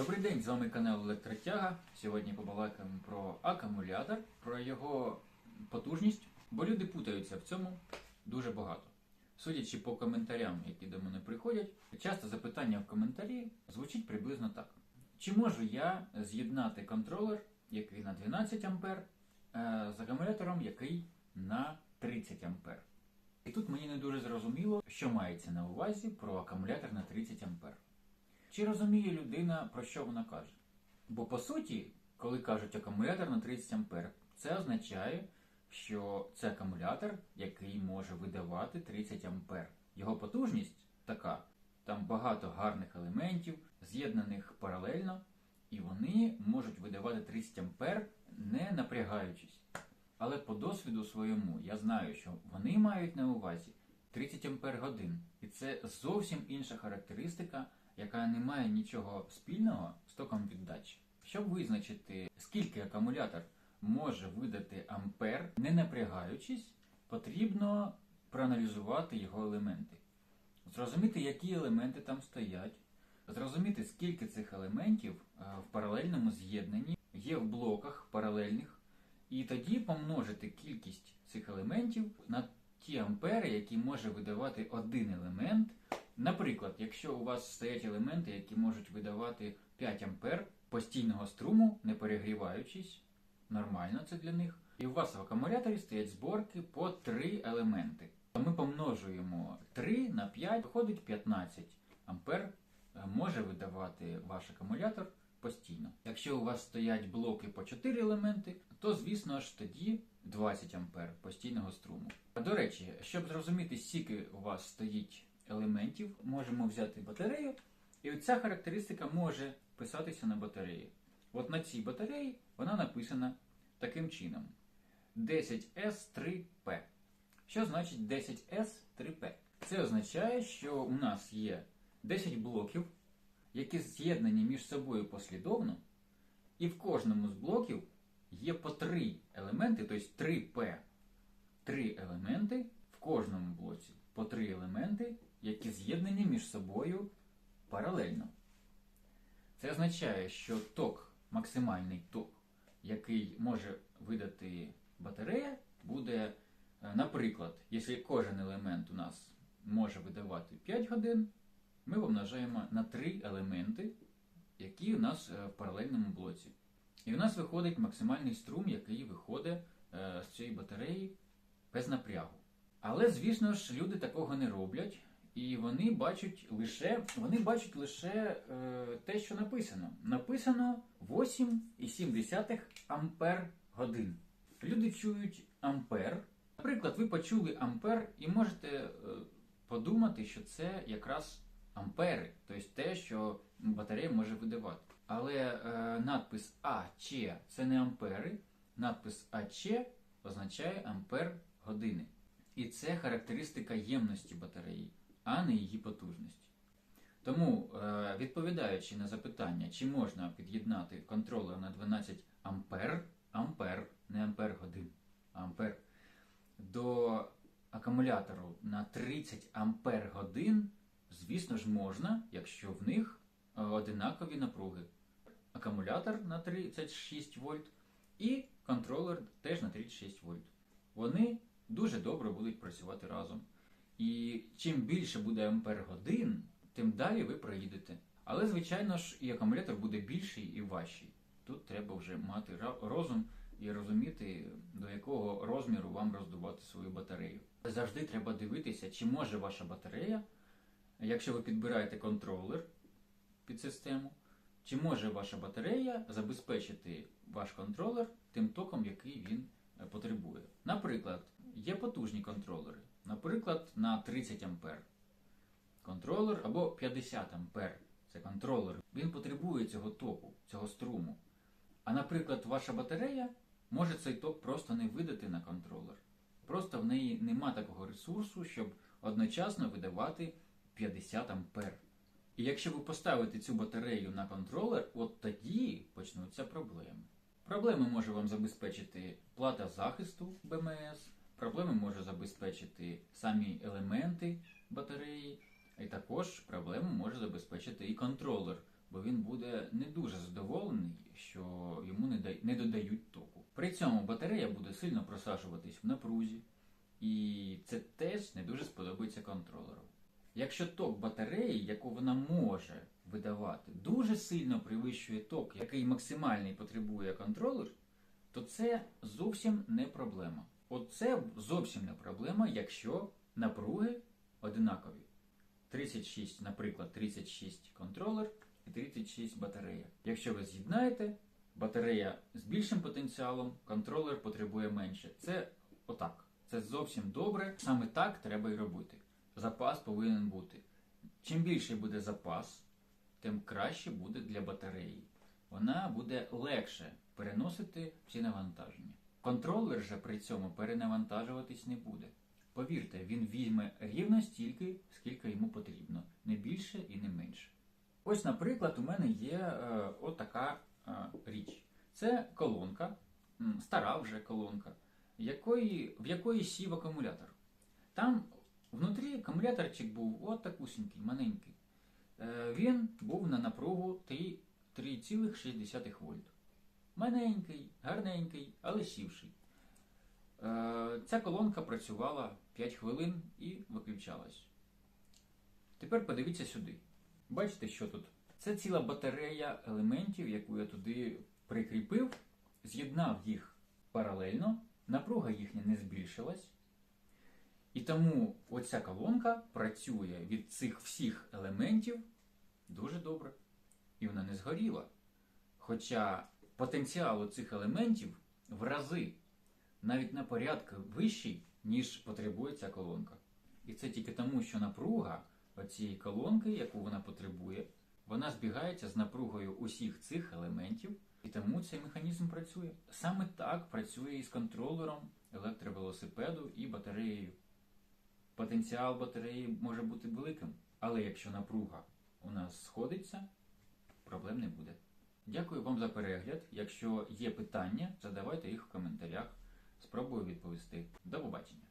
Добрий день, з вами канал Електротяга. Сьогодні побалакаємо про акумулятор, про його потужність, бо люди путаються в цьому дуже багато. Судячи по коментарям, які до мене приходять, часто запитання в коментарі звучить приблизно так: чи можу я з'єднати контролер, який на 12 А, е, з акумулятором, який на 30 А? І тут мені не дуже зрозуміло, що мається на увазі про акумулятор на 30 А. Чи розуміє людина, про що вона каже? Бо по суті, коли кажуть акумулятор на 30 А, це означає, що це акумулятор, який може видавати 30 А. Його потужність така, там багато гарних елементів, з'єднаних паралельно, і вони можуть видавати 30 А не напрягаючись. Але по досвіду своєму я знаю, що вони мають на увазі 30 Ампер годин. І це зовсім інша характеристика, яка не має нічого спільного з током віддачі. Щоб визначити, скільки акумулятор може видати ампер, не напрягаючись, потрібно проаналізувати його елементи. Зрозуміти, які елементи там стоять, зрозуміти, скільки цих елементів е, в паралельному з'єднанні є в блоках паралельних, і тоді помножити кількість цих елементів на ті ампери, які може видавати один елемент. Наприклад, якщо у вас стоять елементи, які можуть видавати 5 ампер постійного струму, не перегріваючись, нормально це для них. І у вас в акумуляторі стоять зборки по 3 елементи. Ми помножуємо 3 на 5, виходить 15 ампер е, може видавати ваш акумулятор постійно. Якщо у вас стоять блоки по 4 елементи, то звісно ж тоді 20 ампер постійного струму. А до речі, щоб зрозуміти, скільки у вас стоїть елементів, можемо взяти батарею, і ця характеристика може писатися на батареї. От на цій батареї вона написана таким чином: 10S3P. Що значить 10S3P? Це означає, що у нас є 10 блоків, які з'єднані між собою послідовно, і в кожному з блоків є по 3 елементи, тобто 3P. 3 елементи в кожному блоці по 3 елементи, які з'єднані між собою паралельно. Це означає, що ток, максимальний ток, який може видати батарея, буде, е, наприклад, якщо кожен елемент у нас може видавати 5 годин, ми помножаємо на 3 елементи, які у нас е, в паралельному блоці. І у нас виходить максимальний струм, який виходить е, з цієї батареї без напрягу. Але, звісно ж, люди такого не роблять, і вони бачать лише вони бачать лише е, те, що написано. Написано 8,7 ампер годин. Люди чують ампер. Наприклад, ви почули ампер і можете е, подумати, що це якраз ампери, тобто те, що батарея може видавати. Але е, надпис АЧ це не ампери, надпис АЧ означає ампер години. І це характеристика ємності батареї, а не її потужності. Тому, е, відповідаючи на запитання, чи можна під'єднати контролер на 12 ампер, ампер, не ампер годин, а ампер, до акумулятору на 30 ампер годин, звісно ж, можна, якщо в них е, одинакові напруги. Акумулятор на 36 вольт і контролер теж на 36 вольт. Вони дуже добре будуть працювати разом. І чим більше буде ампер тим далі ви проїдете. Але, звичайно ж, і акумулятор буде більший і важчий. Тут треба вже мати розум і розуміти, до якого розміру вам роздувати свою батарею. Завжди треба дивитися, чи може ваша батарея, якщо ви підбираєте контролер під систему, чи може ваша батарея забезпечити ваш контролер тим током, який він е, потребує. Наприклад, є потужні контролери, наприклад, на 30 А. Контролер або 50 А. Це контролер. Він потребує цього току, цього струму. А, наприклад, ваша батарея може цей ток просто не видати на контролер. Просто в неї нема такого ресурсу, щоб одночасно видавати 50 ампер. І якщо ви поставите цю батарею на контролер, от тоді почнуться проблеми. Проблеми може вам забезпечити плата захисту БМС, проблеми може забезпечити самі елементи батареї, і також проблему може забезпечити і контролер, бо він буде не дуже задоволений, що йому не, додають току. При цьому батарея буде сильно просаджуватись в напрузі, і це теж не дуже сподобається контролеру. Якщо ток батареї, яку вона може видавати, дуже сильно перевищує ток, який максимальний потребує контролер, то це зовсім не проблема. От це зовсім не проблема, якщо напруги одинакові. 36, наприклад, 36 контролер і 36 батарея. Якщо ви з'єднаєте, батарея з більшим потенціалом, контролер потребує менше. Це отак. Це зовсім добре. Саме так треба і робити. Запас повинен бути. Чим більший буде запас, тим краще буде для батареї. Вона буде легше переносити всі навантаження. Контролер же при цьому перенавантажуватись не буде. Повірте, він візьме рівно стільки, скільки йому потрібно, не більше і не менше. Ось, наприклад, у мене є е, отака е, річ. Це колонка, стара вже колонка, якої, в якої сів акумулятор. Там внутрі акумуляторчик був от маленький. Е, він був на напругу 3,6 вольт. Маленький, гарненький, але сівший. Е, Ця колонка працювала 5 хвилин і виключалась. Тепер подивіться сюди. Бачите, що тут? Це ціла батарея елементів, яку я туди прикріпив, з'єднав їх паралельно, напруга їхня не збільшилась. І тому оця колонка працює від цих всіх елементів дуже добре. І вона не згоріла. Хоча потенціал цих елементів в рази навіть на порядок вищий, ніж потребує ця колонка. І це тільки тому, що напруга цієї колонки, яку вона потребує, вона збігається з напругою усіх цих елементів, і тому цей механізм працює. Саме так працює і з контролером електровелосипеду і батареєю. Потенціал батареї може бути великим, але якщо напруга у нас сходиться, проблем не буде. Дякую вам за перегляд. Якщо є питання, задавайте їх в коментарях. Спробую відповісти. До побачення.